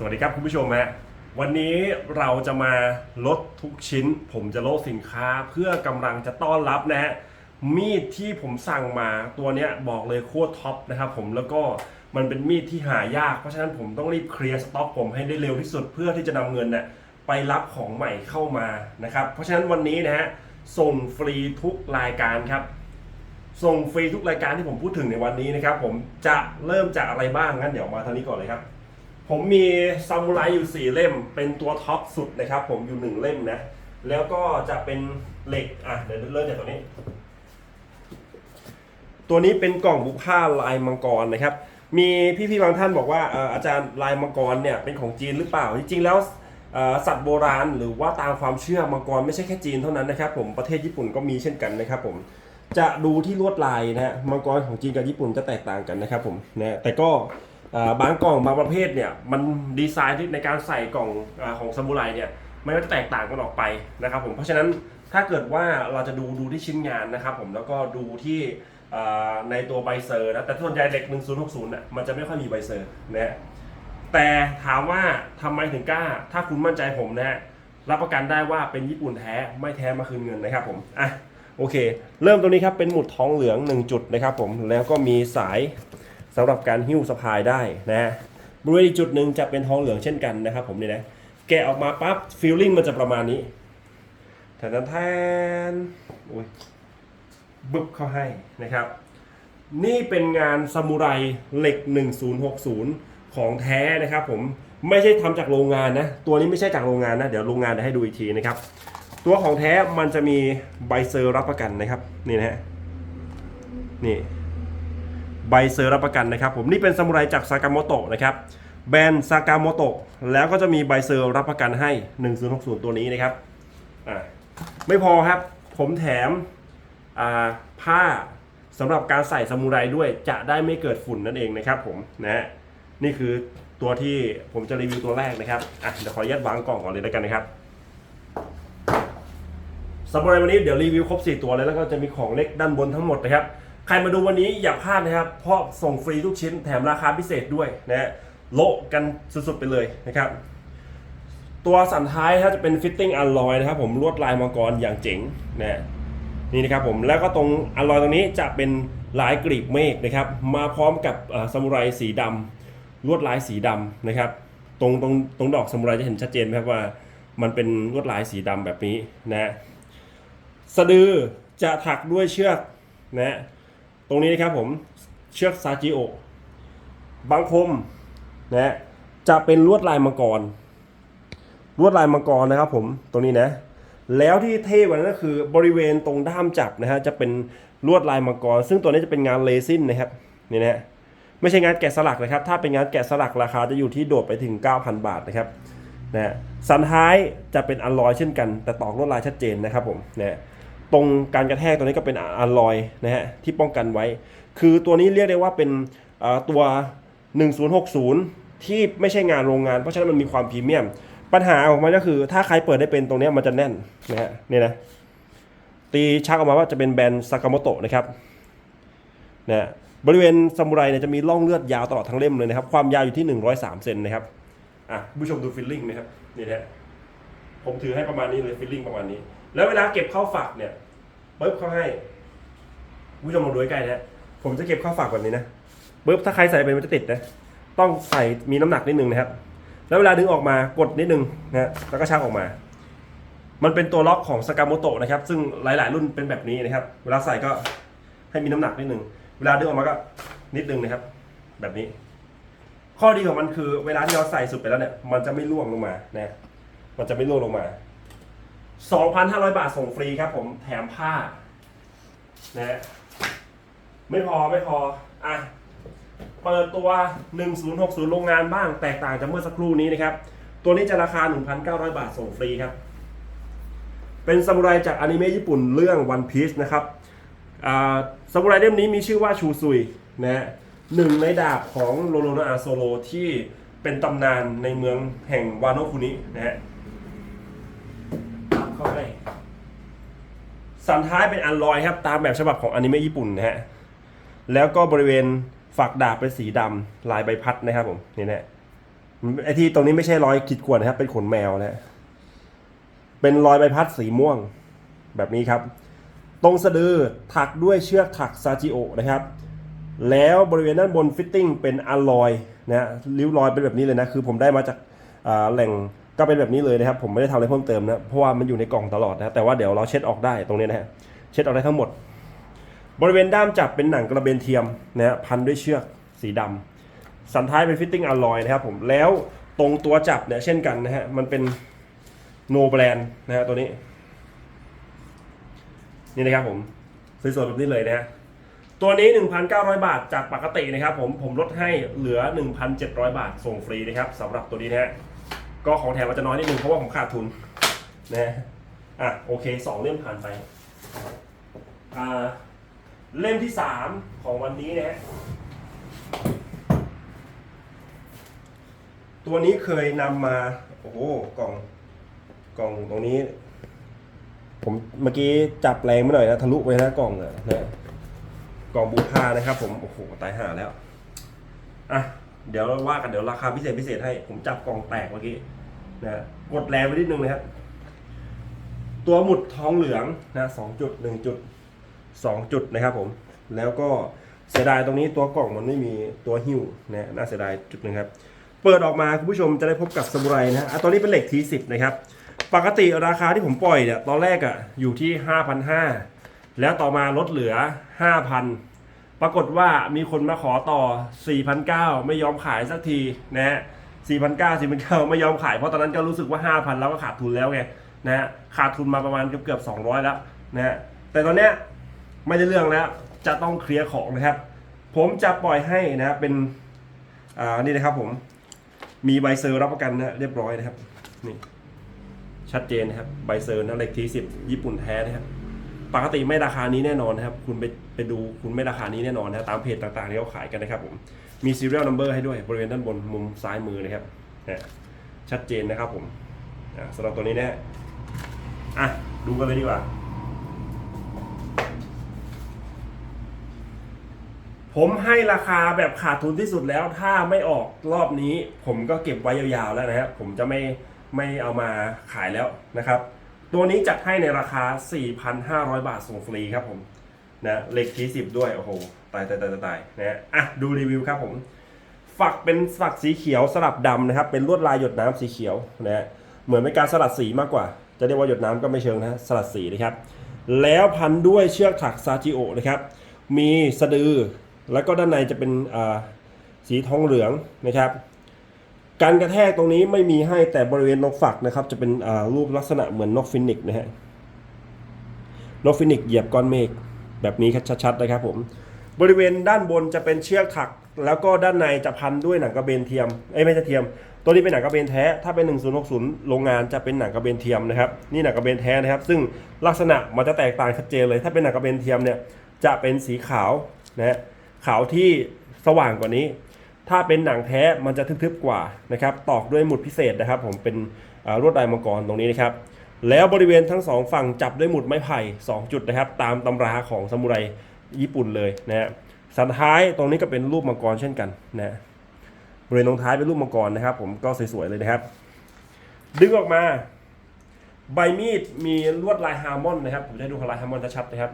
สวัสดีครับคุณผู้ชมฮะวันนี้เราจะมาลดทุกชิ้น ผมจะลดสินค้าเพื่อกำลังจะต้อนรับนะฮะมีดที่ผมสั่งมาตัวนี้บอกเลยโคตรท็อปนะครับผมแล้วก็มันเป็นมีดที่หายาก เพราะฉะนั้นผมต้องรีบเคลียร์สต็อกผมให้ได้เร็วที่สุดเพื่อที่จะนำเงินเนี่ยไปรับของใหม่เข้ามานะครับเพราะฉะนั้นวันนี้นะฮะส่งฟรีทุกรายการครับส่งฟรีทุกรายการที่ผมพูดถึงในวันนี้นะครับผมจะเริ่มจากอะไรบ้างงั้นเดี๋ยวมาทางนี้ก่อนเลยครับ ผมมีซามูไรอยู่ 4 เล่ม เป็นตัวท็อปสุดนะครับ ผมอยู่ 1 เล่มนะ แล้วก็จะเป็นเหล็ก อะ เดี๋ยวเริ่มจากตัวนี้ ตัวนี้เป็นกล่องบุกผ้าลายมังกรนะครับ มีพี่ๆบางท่านบอกว่าอาจารย์ลายมังกรเนี่ยเป็นของจีนหรือเปล่า จริงๆแล้วสัตว์โบราณหรือว่าตามความเชื่อมังกรไม่ใช่แค่จีนเท่านั้นนะครับผมประเทศญี่ปุ่นก็มีเช่นกันนะครับผมจะดูที่ลวดลายนะฮะมังกรของจีนกับญี่ปุ่นจะแตกต่างกันนะครับผมนะแต่ก็ บางกล่องบางประเภทเนี่ยมันดีไซน์ที่ในการใส่กล่องอของซามูไรเนี่ยมันก็จะแตกต่างกันออกไปนะครับผมเพราะฉะนั้นถ้าเกิดว่าเราจะดูดูที่ชิ้นงานนะครับผมแล้วก็ดูที่ในตัวใบเซอร์นะแต่ส่วนใหญ่เหล็ก1060น่ะมันจะไม่ค่อยมีใบเซอร์นะฮะแต่ถามว่าทำไมถึงกล้า ถ้าคุณมั่นใจผมนะฮะรับประกันได้ว่าเป็นญี่ปุ่นแท้ไม่แท้มาคืนเงินนะครับผมอะโอเค เริ่มตรงนี้ครับเป็นหมุดทองเหลือง 1 จุดนะครับผมแล้วก็มีสาย สำหรับการหิ้วสะพายได้นะฮะบริเวณอีกจุดหนึ่งจะเป็นทองเหลืองเช่นกันนะครับผมนี่นะแกะออกมาปั๊บฟีลลิ่งมันจะประมาณนี้แทนแทนโอ้ยบึบเข้าให้นะครับ นี่เป็นงานซามูไรเหล็ก 1060 ของแท้นะครับผมไม่ใช่ทำจากโรงงานนะ ตัวนี้ไม่ใช่จากโรงงานนะ เดี๋ยวโรงงานจะให้ดูอีกทีนะครับ ตัวของแท้มันจะมีใบเซอร์รับประกันนะครับ นี่นะฮะนี่ ใบเซอร์รับประกันนะครับ ผมนี่เป็นซามูไรจากซากาโมโตะนะครับแบรนด์ซากาโมโตะแล้วก็จะมีใบเซอร์รับประกันให้ 1060 ตัวนี้นะครับอ่าไม่พอครับผมแถมอ่าผ้าสำหรับการใส่ซามูไรด้วยจะได้ไม่เกิดฝุ่นนั่นเองนะครับผมนะฮะนี่คือตัวที่ผมจะรีวิวตัวแรกนะครับอะเดี๋ยวขออนุญาตวางกล่องก่อนเลยแล้วกันนะครับสำหรับวันนี้เดี๋ยวรีวิวครบ 4 ตัวเลยแล้วก็จะมีของเล็กด้านบนทั้งหมดนะครับ ใครมาดูวันนี้อย่าพลาดนะครับ เพราะส่งฟรีทุกชิ้นแถมราคาพิเศษด้วยนะฮะโละกันสุดๆไปเลยนะครับ ตัวสันท้ายถ้าจะเป็นฟิตติ้งอัลลอยนะครับผมลวดลายมังกรอย่างเจ๋งนะฮะนี่นะครับผมแล้วก็ตรงอัลลอยตรงนี้จะเป็นลายกรีบเมฆนะครับ มาพร้อมกับเอ่อซามูไรสีดำลวดลายสีดำนะครับ ตรงตรงตรงดอกซามูไรจะเห็นชัดเจนไหมครับว่า มันเป็นลวดลายสีดำแบบนี้นะฮะสะดือจะถักด้วยเชือกนะ ตรงนี้นะครับผมเชือกซาจิโอบางคมนะจะเป็นลวดลายมังกร ลวดลายมังกรนะครับผมตรงนี้นะ แล้วที่เท่กว่านั้นก็คือบริเวณตรงด้ามจับนะฮะจะเป็นลวดลายมังกร ซึ่งตัวนี้จะเป็นงานเลซินนะครับนี่นะฮะไม่ใช่งานแกะสลักนะครับ ถ้าเป็นงานแกะสลักราคาจะอยู่ที่โดดไปถึง 9,000 บาทนะครับนะฮะสันท้ายจะเป็นอัลลอยเช่นกัน แต่ตอกลวดลายชัดเจนนะครับผมนะฮะ ตรงการกระแทกตัวนี้ก็เป็นอัลลอยนะฮะที่ป้องกันไว้ คือตัวนี้เรียกได้ว่าเป็นตัว 1060 ที่ไม่ใช่งานโรงงาน เพราะฉะนั้นมันมีความพรีเมียม ปัญหาของมันก็คือ ถ้าใครเปิดได้เป็นตรงนี้มันจะแน่นนะฮะนี่นะตีชักออกมาว่าจะเป็นแบรนด์ซากาโมโตะนะครับนะฮะบริเวณซามูไรเนี่ยจะมีร่องเลือดยาวตลอดทั้งเล่มเลยนะครับ ความยาวอยู่ที่ 103 เซนนะครับอะผู้ชมดูฟิลลิ่งนะครับนี่นะผมถือให้ประมาณนี้เลยฟิลลิ่งประมาณนี้ แล้วเวลาเก็บเข้าฝักเนี่ยปึ๊บเขาให้ผู้ชมลองดูใกล้ๆนะผมจะเก็บเข้าฝักแบบนี้นะปึ๊บถ้าใครใส่ไปมันจะติดนะต้องใส่มีน้ำหนักนิดนึงนะครับ แล้วเวลาดึงออกมากดนิดนึงนะแล้วก็ชักออกมา มันเป็นตัวล็อกของสกาโมโตะนะครับ ซึ่งหลายๆรุ่นเป็นแบบนี้นะครับ เวลาใส่ก็ให้มีน้ำหนักนิดนึง เวลาดึงออกมาก็นิดนึงนะครับ แบบนี้ ข้อดีของมันคือ เวลาที่เราใส่สุดไปแล้วเนี่ย มันจะไม่ร่วงลงมานะ มันจะไม่ร่วงลงมา 2,500 บาทส่งฟรีครับผมแถมผ้านะฮะไม่พอไม่พออะเปิดตัว 1060 โรงงานบ้างแตกต่างจากเมื่อสักครู่นี้นะครับ ตัวนี้จะราคา 1,900 บาทส่งฟรีครับ เป็นซามูไรจากอนิเมะญี่ปุ่นเรื่อง One Piece นะครับซามูไรเล่มนี้มีชื่อว่าชูซุยนะฮะหนึ่งในดาบของโรโรนาอาโซโลที่เป็นตำนานในเมืองแห่งวานโนคุนินะฮะเข้าให้ สันท้ายเป็นอันลอยครับ ตามแบบฉบับของอนิเมะญี่ปุ่นนะฮะ แล้วก็บริเวณฝักดาบเป็นสีดำลายใบพัดนะครับผมนี่นะฮะไอที่ตรงนี้ไม่ใช่รอยขีดข่วนนะครับ เป็นขนแมวนะเป็นรอยใบพัดสีม่วงแบบนี้ครับ ตรงสะดือถักด้วยเชือกถักซาจิโอนะครับ แล้วบริเวณด้านบนฟิตติ้งเป็นอะลอยนะฮะริ้วรอยเป็นแบบนี้เลยนะ คือผมได้มาจากแหล่ง ก็เป็นแบบนี้เลยนะครับ ผมไม่ได้ทำอะไรเพิ่มเติมนะ เพราะว่ามันอยู่ในกล่องตลอดนะ แต่ว่าเดี๋ยวเราเช็ดออกได้ตรงนี้นะฮะ เช็ดออกได้ทั้งหมด บริเวณด้ามจับเป็นหนังกระเบนเทียมนะฮะพันด้วยเชือกสีดำสันท้ายเป็นฟิตติ้งอะลอยนะครับผม แล้วตรงตัวจับเนี่ยเช่นกันนะฮะ มันเป็นโนแบรนด์นะฮะตัวนี้ นี่นะครับผมสวยๆแบบนี้เลยนะฮะตัวนี้ 1,900 บาทจากปกตินะครับผมผมลดให้เหลือ 1,700 บาทส่งฟรีนะครับสำหรับตัวนี้นะฮะ ก็ของแถมมันจะน้อยนิดนึงเพราะว่าผมขาดทุนนะอะโอเคสองเล่มผ่านไปอ่าเล่มที่3ของวันนี้นะฮะตัวนี้เคยนำมาโอ้โหกล่องกล่องตรงนี้ ผมเมื่อกี้จับแรงไปหน่อยนะทะลุไปนะกล่องอะนะกล่องบูชานะครับ ผมโอ้โหตายห่าแล้วอะ เดี๋ยวว่ากันเดี๋ยวราคาพิเศษพิเศษให้ ผมจับกล่องแตกเมื่อกี้นะกดแรงไปนิดนึงนะครับ ตัวหมุดทองเหลืองนะสองจุดหนึ่งจุดสองจุดนะครับผม แล้วก็เสียดายตรงนี้ตัวกล่องมันไม่มีตัวหิ้วนะน่าเสียดายจุดหนึ่งครับ เปิดออกมาคุณผู้ชมจะได้พบกับสมุไรนะอะตัวนี้เป็นเหล็กทีสิบนะครับ ปกติราคาที่ผมปล่อยเนี่ยตอนแรกอะ่ะอยู่ที่ห้าพันห้าแล้วต่อมาลดเหลือห้าพัน ปรากฏว่ามีคนมาขอต่อ4 0 0 ไม่ยอมขายสักทีนะฮะ4 0 0 4 0 0 ไม่ยอมขายเพราะตอนนั้นก็รู้สึกว่า 5,000 แล้วก็ขาดทุนแล้วไงนะฮะขาดทุนมาประมาณเกือบเกือบ200 แล้วนะฮะแต่ตอนเนี้ยไม่ได้เรื่องแล้วจะต้องเคลียร์ของนะครับ ผมจะปล่อยให้นะเป็นอ่านี่นะครับผมมีใบเซอร์รับประกันนะเรียบร้อยนะครับนี่ชัดเจนนะครับใบเซอร์นะเหล็กทีสิบญี่ปุ่นแท้นะครับ ปกติไม่ราคานี้แน่นอนนะครับ คุณไปไปดูคุณไม่ราคานี้แน่นอนนะตามเพจต่างๆที่เขาขายกันนะครับผมมี serial number ให้ด้วยบริเวณด้านบนมุมซ้ายมือนะครับนะชัดเจนนะครับผมสำหรับตัวนี้นะอะดูกันเลยดีกว่า ผมให้ราคาแบบขาดทุนที่สุดแล้ว ถ้าไม่ออกรอบนี้ ผมก็เก็บไว้ยาวๆแล้วนะครับผมจะไม่ไม่เอามาขายแล้วนะครับ ตัวนี้จัดให้ในราคา 4,500 บาทส่งฟรีครับผมนะเหล็กที่สิบด้วยโอ้โหตายตายตายตายนะฮะอะดูรีวิวครับผม ฝักเป็นฝักสีเขียวสลับดำนะครับ เป็นลวดลายหยดน้ำสีเขียวนะฮะเหมือนเป็นการสลัดสีมากกว่า จะเรียกว่าหยดน้ำก็ไม่เชิงนะสลัดสีนะครับ แล้วพันด้วยเชือกถักซาจิโอนะครับ มีสะดือแล้วก็ด้านในจะเป็นอ่าสีทองเหลืองนะครับ การกระแทกตรงนี้ไม่มีให้แต่บริเวณนกฝักนะครับ จะเป็นรูปลักษณะเหมือนนกฟินิกซ์นะฮะนกฟินิกซ์เหยียบก้อนเมฆแบบนี้ชัดๆนะครับผมบริเวณด้านบนจะเป็นเชือกถัก แล้วก็ด้านในจะพันด้วยหนังกระเบนเทียมเอ้ไม่ใช่เทียม ตัวนี้เป็นหนังกระเบนแท้ถ้าเป็น 1060 โรงงานจะเป็นหนังกระเบนเทียมนะครับ นี่หนังกระเบนแท้นะครับ ซึ่งลักษณะมันจะแตกต่างชัดเจนเลย ถ้าเป็นหนังกระเบนเทียมเนี่ยจะเป็นสีขาวนะฮะขาวที่สว่างกว่านี้ ถ้าเป็นหนังแท้มันจะทึบๆกว่านะครับตอกด้วยหมุดพิเศษนะครับ ผมเป็นลวดลายมังกรตรงนี้นะครับ แล้วบริเวณทั้งสองฝั่งจับด้วยหมุดไม้ไผ่2จุดนะครับ ตามตำราของซามูไรญี่ปุ่นเลยนะฮะสันท้ายตรงนี้ก็เป็นรูปมังกรเช่นกันนะฮะบริเวณตรงท้ายเป็นรูปมังกรนะครับ ผมก็สวยๆเลยนะครับ ดึงออกมา ใบมีดมีลวดลายฮาร์มอนนะครับผมจะดูลายฮาร์มอนชัดๆนะครับ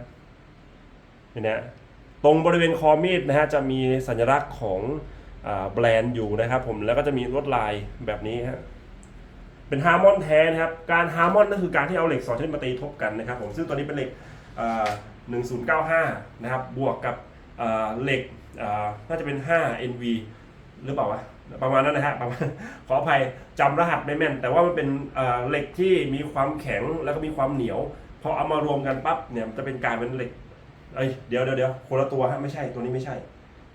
นี่นะฮะตรงบริเวณคอมีดนะฮะจะมีสัญลักษณ์ของ แบรนด์อยู่นะครับผมแล้วก็จะมีลวดลายแบบนี้ฮะเป็นฮาร์มอนแท้นะครับ การฮาร์มอนก็คือการที่เอาเหล็กสองชนิดมาตีทบกันนะครับผมซึ่งตัวนี้เป็นเหล็ก1095 นะครับ บวกกับเหล็กน่าจะเป็น 5 NV หรือเปล่าวะประมาณนั้นนะฮะประมาณขออภัยจำรหัสไม่แม่น แต่ว่ามันเป็นเหล็กที่มีความแข็งแล้วก็มีความเหนียวพอเอามารวมกันปั๊บเนี่ยมันจะเป็นกลายเป็นเหล็กเอ้ยเดี๋ยวเดี๋ยวเดี๋ยวคนละตัวฮะไม่ใช่ตัวนี้ไม่ใช่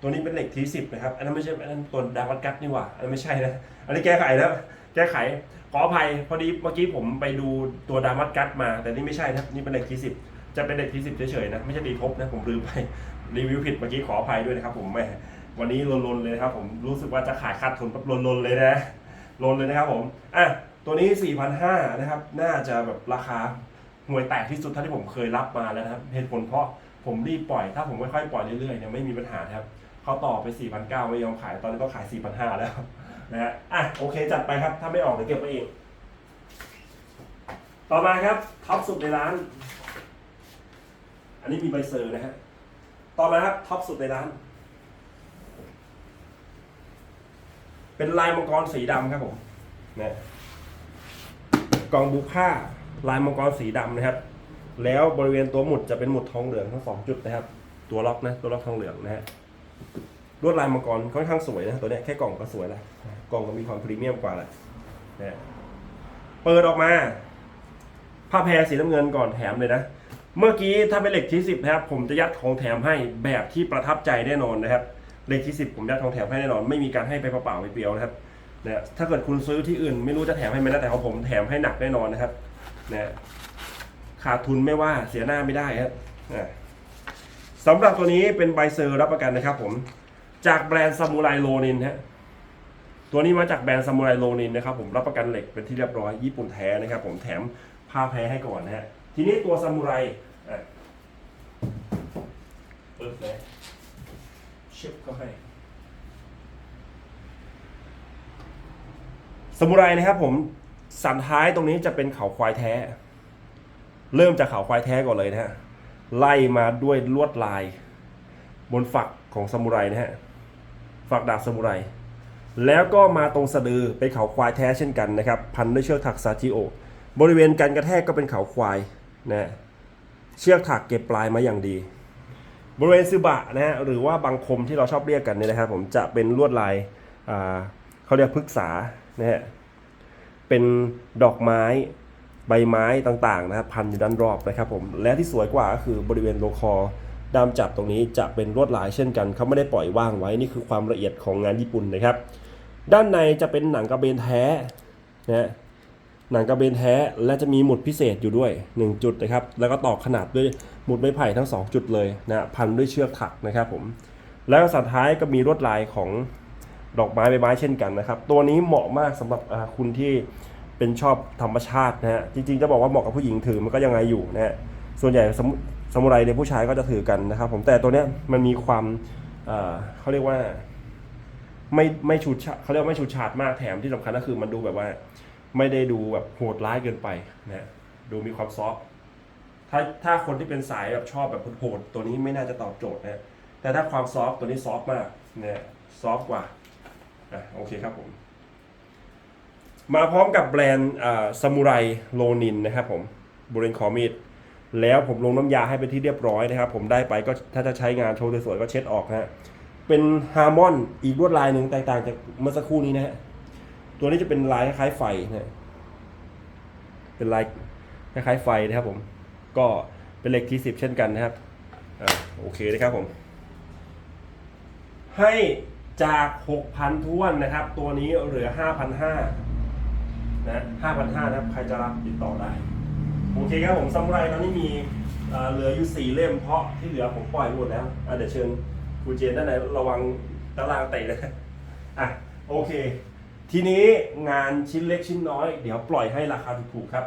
ตัวนี้เป็นเหล็กทีสิบนะครับ อันนั้นไม่ใช่ อันนั้นตัวดาวัตกัตนี่หว่า อันนั้นไม่ใช่นะ อันนี้แก้ไขแล้ว แก้ไข ขออภัย พอดีเมื่อกี้ผมไปดูตัวดามัตกัตมา แต่นี่ไม่ใช่นะ นี่เป็นเหล็กทีสิบจะเป็นเหล็กทีสิบเฉยๆนะ ไม่ใช่ตีทบนะ ผมลืมไป รีวิวผิดเมื่อกี้ขออภัยด้วยนะครับ ผมแม่วันนี้ลนๆเลยครับ ผม รู้สึกว่าจะขายขาดทุนปั๊บลนๆเลยนะ ลนเลยนะครับผม อะ ตัวนี้4,500นะครับ น่าจะแบบราคาห่วยแตกที่สุดเท่าที่ผมเคยรับมาแล้วนะครับ เหตุผลเพราะผมรีบปล่อย ถ้าผมค่อยๆปล่อยเรื่อยๆเนี่ยไม่มีปัญหาครับ เขาต่อไป 4,900ไม่ยอมขายตอนนี้ต้องขาย 4,500 แล้วนะฮะอะโอเคจัดไปครับ ถ้าไม่ออกเดี๋ยวเก็บไปเอง ต่อมาครับท็อปสุดในร้าน อันนี้มีใบเซอร์นะฮะต่อมาครับท็อปสุดในร้าน เป็นลายมังกรสีดำครับผมนะกองบุผ้าลายมังกรสีดำนะครับ แล้วบริเวณตัวหมุดจะเป็นหมุดทองเหลืองทั้งสองจุดนะครับ ตัวล็อกนะตัวล็อกทองเหลืองนะฮะ ลวดลายมังกรค่อนข้างสวยนะตัวเนี้ยแค่กล่องก็สวยแล้วกล่องก็มีความพรีเมียมกว่าแหละนะฮะเปิดออกมาผ้าแพรสีน้ำเงินก่อนแถมเลยนะ เมื่อกี้ถ้าเป็นเหล็กที่สิบนะครับ ผมจะยัดของแถมให้แบบที่ประทับใจแน่นอนนะครับเหล็กที่สิบผมยัดของแถมให้แน่นอน ไม่มีการให้ไปเปล่าๆไปเปรียวนะครับนะถ้าเกิดคุณซื้อที่อื่น ไม่รู้จะแถมให้ไหมนะแต่ของผมแถมให้หนักแน่นอนนะครับนะขาดทุนไม่ว่าเสียหน้าไม่ได้ครับนะ สำหรับตัวนี้เป็นใบเซอร์รับประกันนะครับผม จากแบรนด์ซามูไรโรนินฮะตัวนี้มาจากแบรนด์ซามูไรโรนินนะครับผมรับประกันเหล็กเป็นที่เรียบร้อยญี่ปุ่นแท้นะครับผมแถมผ้าแพ้ให้ก่อนนะฮะทีนี้ตัวซามูไรอะเปิดเลยชิปเข้าให้ซามูไรนะครับผมสันท้ายตรงนี้จะเป็นเขาควายแท้ เริ่มจากเขาควายแท้ก่อนเลยนะฮะ ไล่มาด้วยลวดลาย บนฝักของซามูไรนะฮะฝักดาบซามูไร แล้วก็มาตรงสะดือเป็นเขาควายแท้เช่นกันนะครับพันด้วยเชือกถักซาจิโอบริเวณการกระแทกก็เป็นเขาควายนะเชือกถักเก็บปลายมาอย่างดี บริเวณซึบะนะฮะหรือว่าบางคมที่เราชอบเรียกกันเนี่ยนะครับผมจะเป็นลวดลายอ่าเขาเรียกพฤกษานะฮะเป็นดอกไม้ ใบไม้ต่างๆนะครับพันอยู่ด้านรอบนะครับผมและที่สวยกว่าก็คือบริเวณโลคอดามจับตรงนี้จะเป็นลวดลายเช่นกันเขาไม่ได้ปล่อยว่างไว้นี่คือความละเอียดของงานญี่ปุ่นนะครับ ด้านในจะเป็นหนังกระเบนแท้นะฮะหนังกระเบนแท้และจะมีหมุดพิเศษอยู่ด้วย 1 จุดนะครับ แล้วก็ต่อขนาดด้วยหมุดไม้ไผ่ทั้ง 2 จุดเลยนะพันด้วยเชือกถักนะครับผมแล้วสันท้ายก็มีลวดลายของดอกไม้ใบไม้เช่นกันนะครับ ตัวนี้เหมาะมากสำหรับคุณที่ เป็นชอบธรรมชาตินะฮะจริงๆจะบอกว่าเหมาะกับผู้หญิงถือมันก็ยังไงอยู่นะฮะส่วนใหญ่สมุสมุไรในผู้ชายก็จะถือกันนะครับ ผมแต่ตัวเนี้ยมันมีความเอ่อเขาเรียกว่าไม่ไม่ชูดเขาเรียกว่าไม่ชูดฉาดมากแถมที่สำคัญก็คือมันดูแบบว่า ไม่ได้ดูแบบโหดร้ายเกินไปนะดูมีความซอฟต์ถ้าถ้าคนที่เป็นสายแบบชอบแบบโหดตัวนี้ไม่น่าจะตอบโจทย์นะแต่ถ้าความซอฟต์ตัวนี้ซอฟต์มากนะซอฟต์กว่าอะโอเคครับผม มาพร้อมกับแบรนด์ซามูไรโลนินนะครับผมบริเวณคอมีดแล้วผมลงน้ำยาให้เป็นที่เรียบร้อยนะครับ ผมได้ไปก็ถ้าจะใช้งานโชว์สวยๆก็เช็ดออกนะฮะเป็นฮาร์มอนอีกลวดลายหนึ่งแตกต่างจากเมื่อสักครู่นี้นะฮะตัวนี้จะเป็นลายคล้ายไฟนะฮะเป็นลายคล้ายไฟนะครับผม ก็เป็นเหล็กที่สิบเช่นกันนะครับอ่าโอเคนะครับผม ให้จาก6,000ท้วนนะครับ ตัวนี้เหลือ5,500นะ5,500นะครับใครจะรับติดต่อได้ โอเคครับผมซามูไรตอนนี้มีเหลืออยู่สี่เล่มเพราะที่เหลือผมปล่อยหมดแล้วเดี๋ยวเชิญครูเจนด้านในระวังตารางเตะนะอะโอเค ทีนี้งานชิ้นเล็กชิ้นน้อย เดี๋ยวปล่อยให้ราคาถูกๆครับ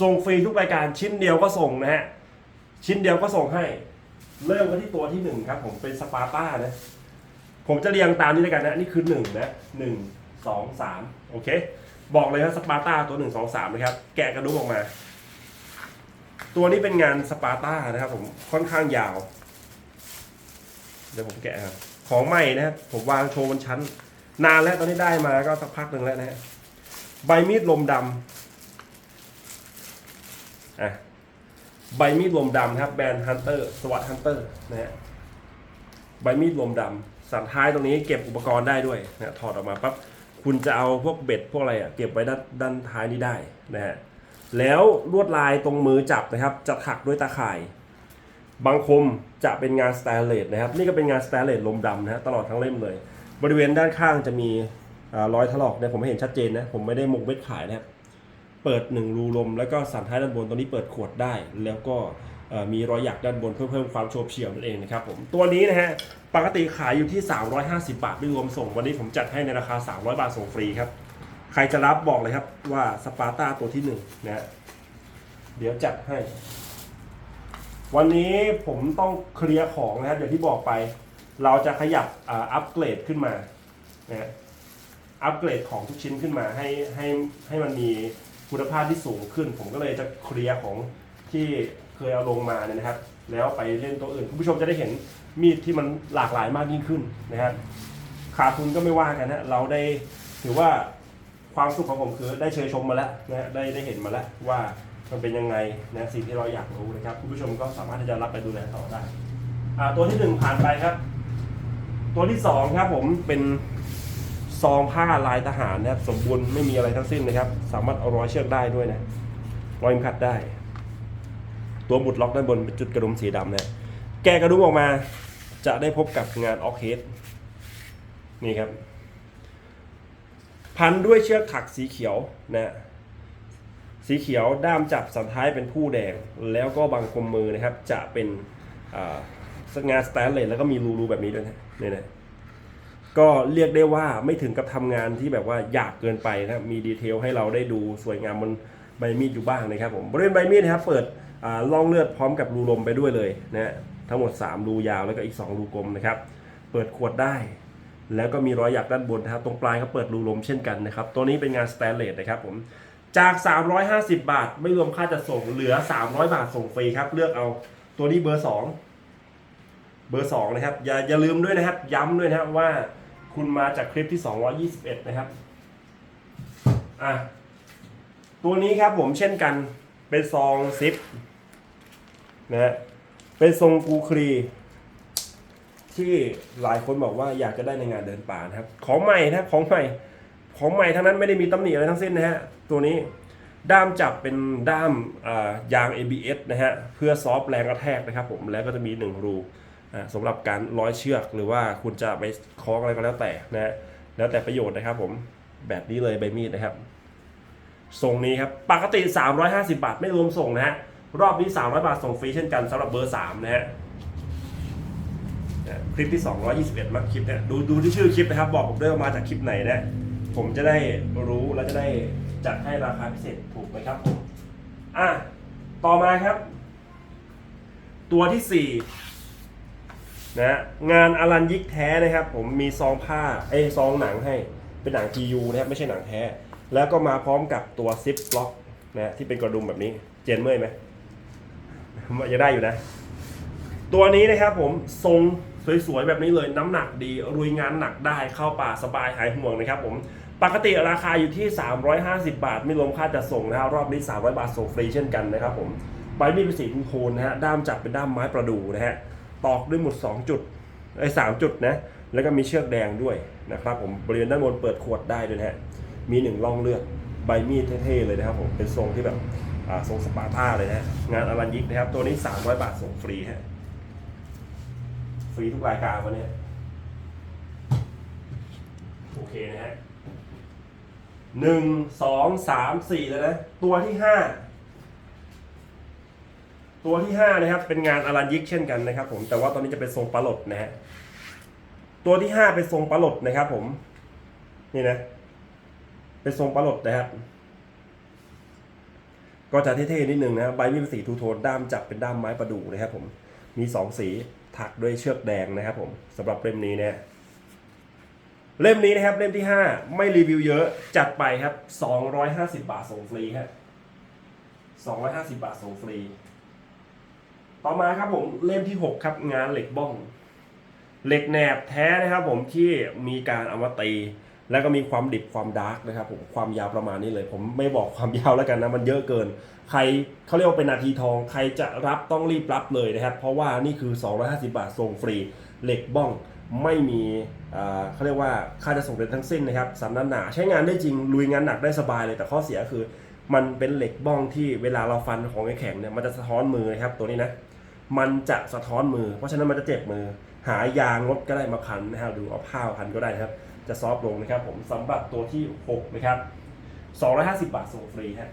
ส่งฟรีทุกรายการชิ้นเดียวก็ส่งนะฮะ ชิ้นเดียวก็ส่งให้ เริ่มกันที่ตัวที่หนึ่งครับ ผมเป็นสปาร์ต้านะ ผมจะเรียงตามนี้แล้วกันนะ นี่คือหนึ่งนะหนึ่งสองสามโอเค บอกเลยครับสปาร์ต้าตัวหนึ่งสองสามนะครับ แกะกระดุมออกมา ตัวนี้เป็นงานสปาร์ต้านะครับ ผมค่อนข้างยาว เดี๋ยวผมแกะครับของใหม่นะครับผมวางโชว์บนชั้น นานแล้วตอนนี้ได้มาก็สักพักหนึ่งแล้วนะฮะใบมีดลมดำอะใบมีดลมดำครับแบรนด์ฮันเตอร์สวัสดฮันเตอร์นะฮะใบมีดลมดำสันท้ายตรงนี้เก็บอุปกรณ์ได้ด้วยนะถอดออกมาปั๊บ คุณจะเอาพวกเบ็ดพวกอะไรอะเก็บไว้ด้านด้านท้ายนี้ได้นะฮะแล้วลวดลายตรงมือจับนะครับ จะถักด้วยตาข่าย บางคมจะเป็นงานสแตนเลสนะครับ นี่ก็เป็นงานสแตนเลสลมดำนะฮะตลอดทั้งเล่มเลย บริเวณด้านข้างจะมีอรอยถลอกเนี่ยผมไม่เห็นชัดเจนนะผมไม่ได้มุกเม็ดขายนะครับเปิดหนึ่งรูลม แล้วก็สันท้ายด้านบนตัวนี้เปิดขวดได้ แล้วก็ มีรอยหยักด้านบนเพื่อเพิ่มความโฉบเฉี่ยวนั่นเองนะครับผมตัวนี้นะฮะปกติขายอยู่ที่ 350 บาทไม่รวมส่ง วันนี้ผมจัดให้ในราคา 300 บาทส่งฟรีครับ ใครจะรับบอกเลยครับว่าสปาร์ต้าตัวที่หนึ่งนะเดี๋ยวจัดให้ วันนี้ผมต้องเคลียร์ของนะครับอย่างที่บอกไป เราจะขยับอัปเกรดขึ้นมานะฮะอัปเกรดของทุกชิ้นขึ้นมาให้ให้ให้มันมีคุณภาพที่สูงขึ้น ผมก็เลยจะเคลียร์ของที่ ยเอาลงมาเนี่ยนะครับ แล้วไปเล่นตัวอื่นคุณผู้ชมจะได้เห็นมีดที่มันหลากหลายมากยิ่งขึ้นนะครับขาดทุนก็ไม่ว่ากันนะเราได้ถือว่าความสุขของผมคือได้เชยชมมาแล้วนะฮะได้ได้เห็นมาแล้วว่ามันเป็นยังไงนะสิ่งที่เราอยากรู้นะครับคุณผู้ชมก็สามารถที่จะรับไปดูแลต่อได้อ่าตัวที่หนึ่งผ่านไปครับ ตัวที่สองครับผมเป็นซองผ้าลายทหารนะครับสมบูรณ์ไม่มีอะไรทั้งสิ้นนะครับ สามารถเอาร้อยเชือกได้ด้วยนะร้อยมขัดได้ ตัวหมุดล็อกด้านบนเป็นจุดกระดุมสีดำนะแกะกระดุมออกมาจะได้พบกับงานออกเฮดนี่ครับ พันด้วยเชือกถักสีเขียวนะสีเขียวด้ามจับสันท้ายเป็นผู้แดง แล้วก็บางคมมือนะครับ จะเป็นงานสแตนเลสแล้วก็มีรูๆแบบนี้ด้วยนะนี่นะก็เรียกได้ว่าไม่ถึงกับทำงานที่แบบว่าหยาบเกินไปนะครับมีดีเทลให้เราได้ดูสวยงามบนใบมีดอยู่บ้างนะครับผมบริเวณใบมีดนะครับเปิด ล่องเลือดพร้อมกับรูลมไปด้วยเลยนะฮะทั้งหมด 3 รูยาวแล้วก็อีก 2 รูกลมนะครับ เปิดขวดได้ แล้วก็มีรอยหยักด้านบนนะครับ ตรงปลายเขาเปิดรูลมเช่นกันนะครับ ตัวนี้เป็นงานสแตนเลสนะครับผมจาก 350 บาท ไม่รวมค่าจัดส่งเหลือ 300 บาทส่งฟรีครับ เลือกเอาตัวนี้เบอร์ 2 เบอร์ 2 นะครับ อย่าอย่าลืมด้วยนะครับ ย้ำด้วยนะครับว่าคุณมาจากคลิปที่ 221 นะครับ อะ ตัวนี้ครับผมเช่นกัน เป็นซองซิป นะฮะเป็นทรงกูครี ที่หลายคนบอกว่าอยากจะได้ในงานเดินป่านะครับ ของใหม่นะครับของใหม่ของใหม่ทั้งนั้นไม่ได้มีตำหนิอะไรทั้งสิ้นนะฮะตัวนี้ด้ามจับเป็นด้ามยาง ABS นะฮะเพื่อซอฟแรงกระแทกนะครับผมแล้วก็จะมี1รูอ่าสำหรับการร้อยเชือกหรือว่าคุณจะไปคล้องอะไรก็แล้วแต่นะฮะแล้วแต่ประโยชน์นะครับผมแบบนี้เลยใบมีดนะครับทรงนี้ครับปกติ 350 บาทไม่รวมส่งนะฮะ รอบนี้ 300 บาทส่งฟรีเช่นกันสำหรับเบอร์ 3 นะฮะคลิปที่ 221มั้งคลิปเนี่ยดูดูที่ชื่อคลิปนะครับ บอกผมด้วยว่ามาจากคลิปไหนนะผมจะได้รู้และจะได้จัดให้ราคาพิเศษถูกไหมครับผมอะต่อมาครับ ตัวที่ 4 นะงานอลันยิกแท้นะครับ ผมมีซองผ้าไอ้ซองหนังให้เป็นหนัง GU นะครับไม่ใช่หนังแท้ แล้วก็มาพร้อมกับตัวซิปล็อกนะที่เป็นกระดุมแบบนี้ เจนเมื่อยไหม จะได้อยู่นะ ตัวนี้นะครับผมทรงสวยๆแบบนี้เลยน้ำหนักดีรุยงานหนักได้เข้าป่าสบายหายห่วงนะครับผมปกติราคาอยู่ที่ 350 บาท ไม่รวมค่าจัดส่งนะครับรอบนี้ 300 บาทส่งฟรีเช่นกันนะครับผมใบมีดเป็นสีโทนนะฮะด้ามจับเป็นด้ามไม้ประดู่นะฮะตอกด้วยหมุด 2 จุดไอ้สามจุดนะแล้วก็มีเชือกแดงด้วยนะครับผมบริเวณด้านบนเปิดขวดได้ด้วยนะฮะมีหนึ่งร่องเลือดใบมีดเท่ๆเลยนะครับผมเป็นทรงที่แบบ ทรงสปาร์ต้าเลยนะงานอลันยิกนะครับ ตัวนี้ 300 บาทส่งฟรีฮะฟรีทุกรายการวันนี้โอเคนะฮะหนึ่งสองสามสี่แล้วนะ ตัวที่ห้าตัวที่ห้านะครับ เป็นงานอลันยิกเช่นกันนะครับ ผมแต่ว่าตอนนี้จะเป็นทรงปลาหลดนะฮะตัวที่ห้าเป็นทรงปลาหลดนะครับ ผม นี่นะ เป็นทรงปลาหลดนะครับ ก็จะเท่ๆนิดนึงนะใบมีป็นสีทูโทนด้ามจับเป็นด้ามไม้ประดู่นะครับผมมีสองสีถักด้วยเชือกแดงนะครับผมสำหรับเล่มนี้เนี่ยเล่มนี้นะครับเล่มที่ 5 ไม่รีวิวเยอะจัดไปครับ 250 บาทส่งฟรีครับ250 บาทส่งฟรี ต่อมาครับผมเล่มที่ 6 ครับงานเหล็กบ้อง เหล็กแหนบแท้นะครับผมที่มีการเอามาตี แล้วก็มีความดิบความดาร์กนะครับผมความยาวประมาณนี้เลย ผมไม่บอกความยาวแล้วกันนะมันเยอะเกิน ใครเขาเรียกว่าเป็นนาทีทอง ใครจะรับต้องรีบรับเลยนะครับ เพราะว่านี่คือ 250 บาทส่งฟรีเหล็กบ้องไม่มีอ่าเขาเรียกว่าค่าจะส่งเดินทั้งสิ้นนะครับสำนักหนาใช้งานได้จริงลุยงานหนักได้สบายเลยแต่ข้อเสียคือ มันเป็นเหล็กบ้องที่เวลาเราฟันของแข็งเนี่ยมันจะสะท้อนมือนะครับตัวนี้นะมันจะสะท้อนมือ เพราะฉะนั้นมันจะเจ็บมือ หายางรถก็ได้มาพันนะครับดูเอาผ้าพันก็ได้นะครับ จะซอฟต์ลงนะครับผมสำหรับตัวที่ 6 นะครับ 250 บาทส่งฟรีฮะ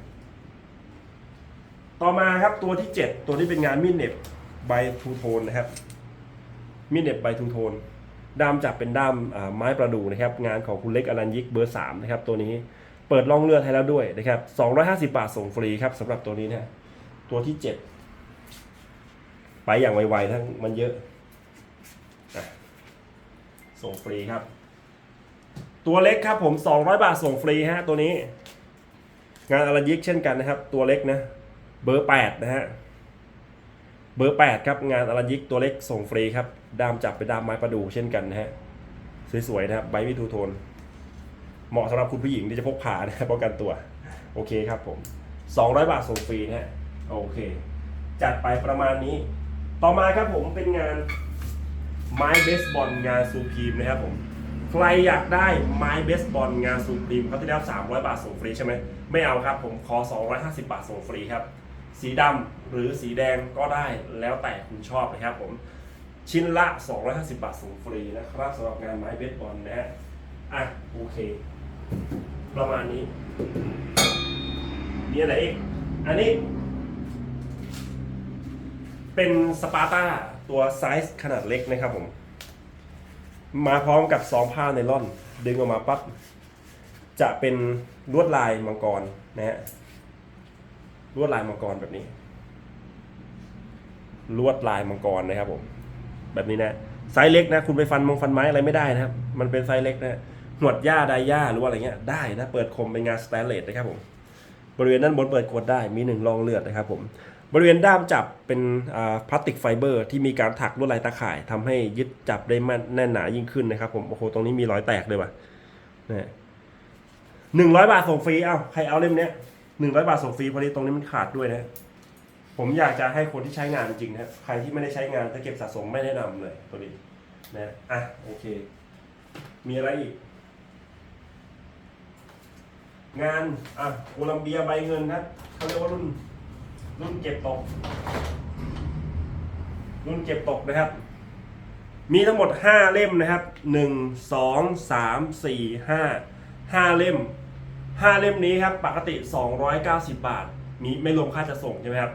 ต่อมาครับตัวที่ 7 ตัวนี้เป็นงานมีดเน็บใบทูโทนนะครับมีดเน็บใบทูโทนด้ามจับเป็นด้ามไม้ประดู่นะครับ งานของคุณเล็กอลันยิกเบอร์3นะครับตัวนี้เปิดร่องเลือดให้แล้วด้วยนะครับ250 บาทส่งฟรีครับสำหรับตัวนี้นะตัวที่ 7 ไปอย่างไวๆทั้งมันเยอะ ส่งฟรีครับ ตัวเล็กครับผม 200 บาทส่งฟรีฮะตัวนี้ งานอารายิกเช่นกันนะครับ ตัวเล็กนะเบอร์ 8 นะฮะเบอร์ 8 ครับ งานอารายิกตัวเล็กส่งฟรีครับ ดามจับไปดามไม้ประดู่เช่นกันนะฮะสวยๆนะครับใบวิทูโทน เหมาะสำหรับคุณผู้หญิงที่จะพกพานะป้องกันตัว โอเคครับผม 200 บาทส่งฟรีนะฮะโอเค จัดไปประมาณนี้ ต่อมาครับผมเป็นงานไม้เบสบอลงานซูพรีมนะครับผม ใครอยากได้ไม้เบสบอลงานซูพรีมเขาที่แล้ว 300 บาทส่งฟรีใช่ไหมไม่เอาครับ ผมขอ 250 บาทส่งฟรีครับ สีดำหรือสีแดงก็ได้แล้วแต่คุณชอบนะครับผมชิ้นละ 250 บาทส่งฟรีนะครับสำหรับงานไม้เบสบอลนะฮะอะโอเค ประมาณนี้มีอะไรอีก อันนี้ เป็นสปาร์ตาตัวไซส์ขนาดเล็กนะครับผม มาพร้อมกับซองผ้าไนล่อน ดึงออกมาปั๊บจะเป็นลวดลายมังกรนะฮะลวดลายมังกรแบบนี้ ลวดลายมังกรนะครับผม แบบนี้นะไซส์เล็กนะ คุณไปฟันมงฟันไม้อะไรไม่ได้นะครับ มันเป็นไซส์เล็กนะหนวดหญ้าไดหญ้าหรือว่าอะไรเงี้ยได้นะ เปิดคมเป็นงานสแตนเลสนะครับผม บริเวณด้านบนเปิดกดได้มีหนึ่งรองเลือดนะครับผม บริเวณด้ามจับเป็นพลาสติกไฟเบอร์ที่มีการถักลวดลายตาข่ายทำให้ยึดจับได้แม่นแน่นหนายิ่งขึ้นนะครับผมโอ้โหตรงนี้มีรอยแตกเลยว่ะนี่หนึ่งร้อยบาทส่งฟรีเอ้าใครเอาเล่มเนี้ยหนึ่งร้อยบาทส่งฟรีพอดีตรงนี้มันขาดด้วยนะ ผมอยากจะให้คนที่ใช้งานจริงนะใครที่ไม่ได้ใช้งานจะเก็บสะสมไม่แนะนำเลยตัวนี้นะอะโอเค มีอะไรอีก งานอะโคลัมเบียใบเงินครับเขาเรียกว่ารุ่น รุ่นเก็บตก รุ่นเก็บตกนะครับ มีทั้งหมด 5 เล่มนะครับ 1 2 3 4 5 5 เล่ม 5 เล่มนี้ครับ ปกติ 290 บาท มีไม่รวมค่าจะส่งใช่ไหมครับ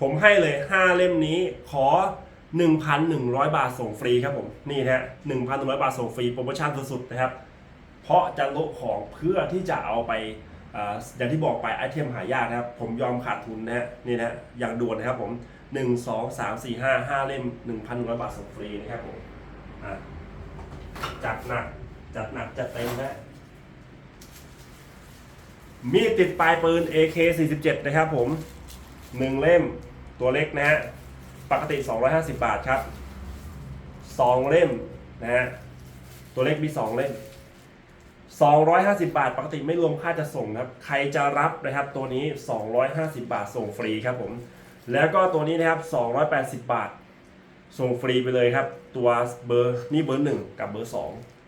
ผมให้เลย 5 เล่มนี้ขอ 1,100 บาทส่งฟรีครับผม นี่นะฮะ1,100 บาทส่งฟรีโปรโมชั่นสุดๆนะครับ เพราะจะลดของเพื่อที่จะเอาไป อย่างที่บอกไปไอเทมหายากนะครับ ผมยอมขาดทุนนะฮะนี่นะฮะอย่างด่วนนะครับผม1 2 3 4 5 5เล่ม1,100บาทส่งฟรีนะครับผมจัดหนัก จัดหนัก จัดเต็มนะมีดติดปลายปืน AK 47 นะครับผม 1 เล่มตัวเล็กนะฮะ ปกติ 250 บาทครับ 2 เล่มนะฮะ ตัวเล็กมี 2 เล่ม 250 บาท ปกติไม่รวมค่าจะส่งครับ ใครจะรับนะครับตัวนี้ 250 บาทส่งฟรีครับผม แล้วก็ตัวนี้นะครับ 280 บาท ส่งฟรีไปเลยครับ ตัวเบอร์นี่เบอร์ 1 กับเบอร์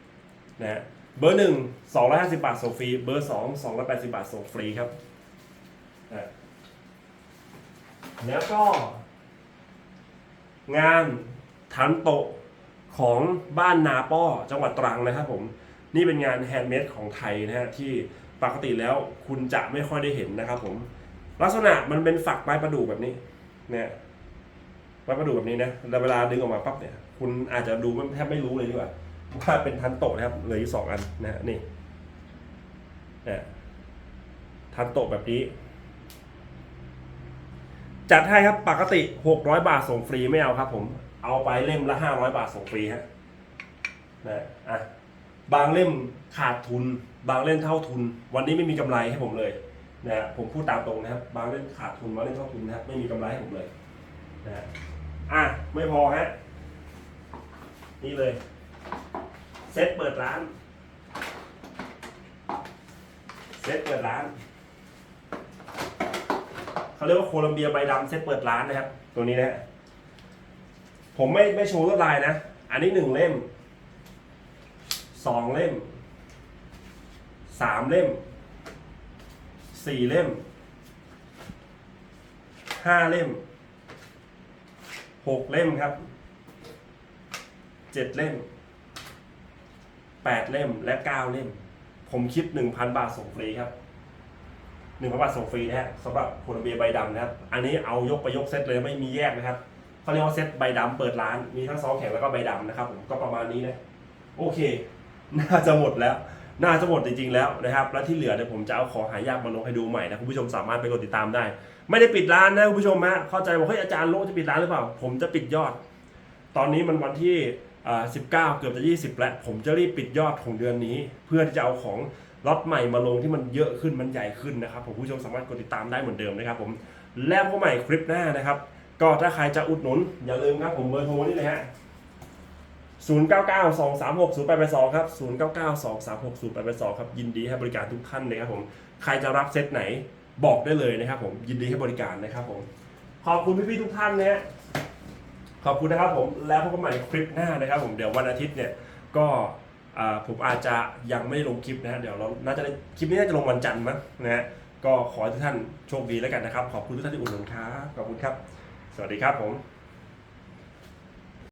2นะฮะเบอร์ 1 250 บาทส่งฟรี เบอร์ 2 280 บาทส่งฟรีครับนะแล้วก็ งานทันโตของบ้านนาป้อจังหวัดตรังนะครับผม นี่เป็นงานแฮนด์เมดของไทยนะฮะที่ปกติแล้วคุณจะไม่ค่อยได้เห็นนะครับผม ลักษณะมันเป็นฝักไม้ประดู่แบบนี้เนี่ยไม้ประดู่แบบนี้นะแล้วเวลาดึงออกมาปั๊บเนี่ย คุณอาจจะดูแทบไม่รู้เลยดีกว่าว่าเป็นทันโตะนะครับเหลืออยู่สองอันนะฮะนี่เนี่ยทันโตะแบบนี้ จัดให้ครับปกติ 600 บาทส่งฟรีไม่เอาครับผมเอาไปเล่มละ 500 บาทส่งฟรีฮะนะอะ บางเล่มขาดทุน บางเล่มเท่าทุน วันนี้ไม่มีกำไรให้ผมเลยนะฮะผมพูดตามตรงนะครับ บางเล่มขาดทุนบางเล่มเท่าทุนนะครับไม่มีกำไรให้ผมเลยนะฮะอะไม่พอฮะนี่เลยเซ็ตเปิดร้านเซ็ตเปิดร้านเขาเรียกว่าโคลัมเบียใบดำเซ็ตเปิดร้านนะครับ ตัวนี้นะฮะผมไม่ไม่โชว์ลวดลายนะ อันนี้หนึ่งเล่ม สองเล่มสามเล่มสี่เล่มห้าเล่มหกเล่มครับเจ็ดเล่มแปดเล่มและเก้าเล่ม ผมคิดหนึ่งพันบาทส่งฟรีครับหนึ่งพันบาทส่งฟรีนะฮะสำหรับโคลัมเบียใบดำนะครับ อันนี้เอายกไปยกเซตเลยไม่มีแยกนะครับเขาเรียกว่าเซตใบดำเปิดร้านมีทั้งซองแข็งแล้วก็ใบดำนะครับผมก็ประมาณนี้นะโอเค น่าจะหมดแล้ว น่าจะหมดจริงๆแล้วนะครับ แล้วที่เหลือเนี่ยผมจะเอาของหายากมาลงให้ดูใหม่นะคุณผู้ชมสามารถไปกดติดตามได้ ไม่ได้ปิดร้านนะคุณผู้ชมฮะเข้าใจว่าเฮ้ยอาจารย์โลจะปิดร้านหรือเปล่า ผมจะปิดยอด ตอนนี้มันวันที่19เกือบจะ20แล้ว ผมจะรีบปิดยอดของเดือนนี้ เพื่อที่จะเอาของล็อตใหม่มาลงที่มันเยอะขึ้นมันใหญ่ขึ้นนะครับผมผู้ชมสามารถกดติดตามได้เหมือนเดิมนะครับผมแล้วพบใหม่คลิปหน้านะครับ ก็ถ้าใครจะอุดหนุนอย่าลืมครับผมเบอร์โทรนี่เลยฮะ 0 9 9 2 3 6 0 8 8 2ครับ0 9 9 2 3 6 0 8 8 2ครับยินดีให้บริการทุกท่านเลยครับผมใครจะรับเซตไหนบอกได้เลยนะครับผมยินดีให้บริการนะครับผมขอบคุณพี่ๆทุกท่านนะฮะขอบคุณนะครับผมแล้วพบกันใหม่คลิปหน้านะครับ ผมเดี๋ยววันอาทิตย์เนี่ยก็ผมอาจจะยังไม่ได้ลงคลิปนะฮะเดี๋ยวเราน่าจะได้คลิปนี้น่าจะลงวันจันทร์มั้งนะฮะก็ขอให้ทุกท่านโชคดีแล้วกันนะครับ ขอบคุณทุกท่านที่อุดหนุนครับขอบคุณครับ สวัสดีครับผม